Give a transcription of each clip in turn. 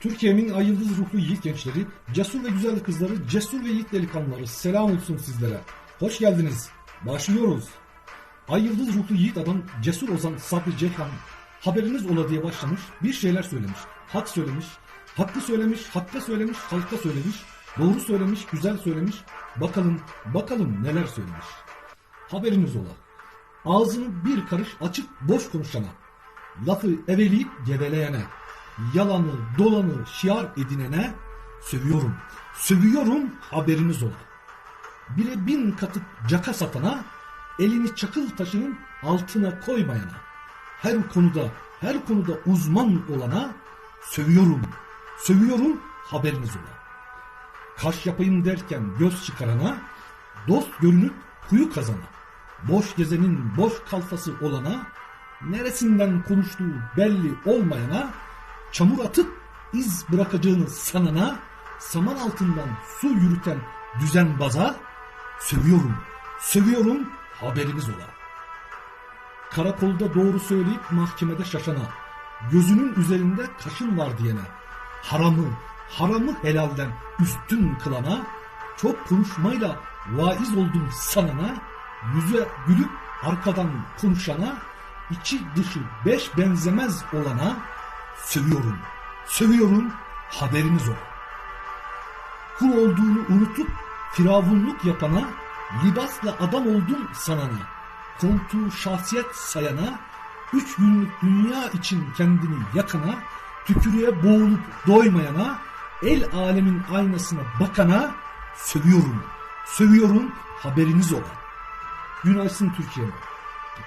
Türkiye'nin ay yıldız ruhlu yiğit gençleri, cesur ve güzel kızları, cesur ve yiğit delikanlıları selam olsun sizlere. Hoş geldiniz. Başlıyoruz. Ay yıldız ruhlu yiğit adam Cesur Ozan Sabri Ceyhan haberiniz ola diye başlamış bir şeyler söylemiş. Hak söylemiş, hakkı söylemiş, hakka söylemiş, halka söylemiş, doğru söylemiş, güzel söylemiş. Bakalım, bakalım neler söylemiş. Haberiniz ola. Ağzını bir karış açıp boş konuşana, lafı eveleyip geveleyene, yalanı dolanı şiar edinene sövüyorum. Sövüyorum haberiniz ola. Bire bin katıp caka satana, elini çakıl taşının altına koymayana, her konuda her konuda uzman olana sövüyorum. Sövüyorum haberiniz ola. Kaş yapayım derken göz çıkarana, dost görünüp kuyu kazana, boş gezenin boş kalfası olana, neresinden konuştuğu belli olmayana, çamur atıp iz bırakacağını sanana, saman altından su yürüten düzenbaza, sövüyorum, sövüyorum haberiniz ola. Karakolda doğru söyleyip mahkemede şaşana, gözünün üzerinde kaşın var diyene, haramı, haramı helalden üstün kılana, çok konuşmayla vaiz oldum sanana, yüze gülüp arkadan konuşana, içi dışı beş benzemez olana, sövüyorum, sövüyorum haberiniz ola. Kul olduğunu unutup firavunluk yapana, libasla adam oldum sanana, koltuğu şahsiyet sayana, üç günlük dünya için kendini yakana, tükürüğe boğulup doymayana, el alemin aynasına bakana sövüyorum. Sövüyorum haberiniz ola. Günaysın Türkiye'me.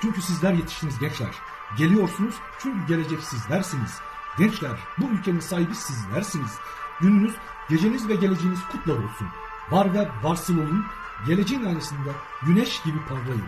Çünkü sizler yetiştiniz gençler. Geliyorsunuz çünkü gelecek sizlersiniz. Gençler bu ülkenin sahibi sizlersiniz. Gününüz, geceniz ve geleceğiniz kutlar olsun. Var ve varsıl olun. Geleceğin aynasında güneş gibi parlayın.